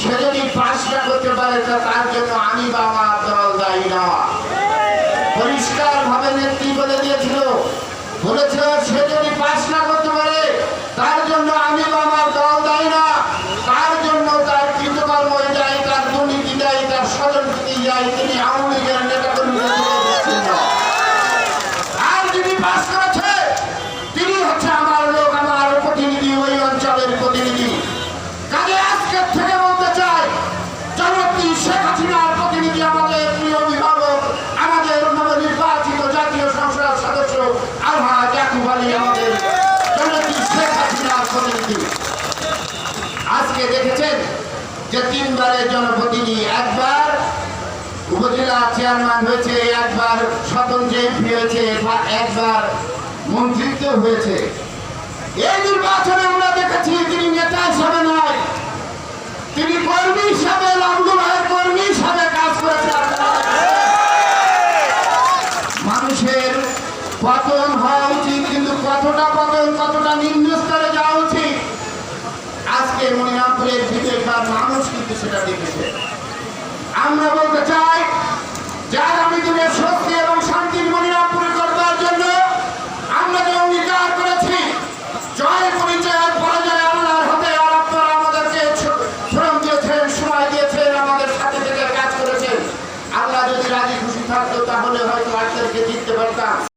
সে যদি পাশ করতে পারে তার জন্য আমি বা আমার দল দায়ী না। পরিষ্কার ভাবে নেত্রী বলে দিয়েছিল। বলেছিল, সে যদি না করতে পারে, তার জন্য আমি বা আমার দল দায়ী না। তার জন্য তার কৃতকর্ম দায়ী, তার দুর্নীতি দায়ী, তার স্বজনপ্রীতি দায়ী। তিনি আওয়ামী লীগের নেতা কর্মীদের আর যিনি পাশ করেছে আজকে দেখেছেন যে তিনবারের জনপ্রতিনিধি একবার উপজেলা চেয়ারম্যান হয়েছে, একবার স্বতন্ত্র এমপি হয়েছে একবার মন্ত্রিত্ব হয়েছে। এই নির্বাচনে আমরা দেখেছি তিনি নেতা হিসাবে নয়, তিনি কর্মী হিসাবে লাভলু ভাইয়ের কর্মী হিসাবে কাজ করেছে আপনারা মানুষের পতন হওয়া উচিত, কিন্তু কতটা পতন, কতটা নিম্ন আজকে মনিরামপুরের বিবেকবার মানুষ কিন্তু সেটা দেখেছে। আমরা বলতে চাই, যার আমি তুমি শক্তি এবং শান্তির মনিরামপুরে আমরা আমাদের সাথে থেকে কাজ যদি হয়তো আজকে পারতাম।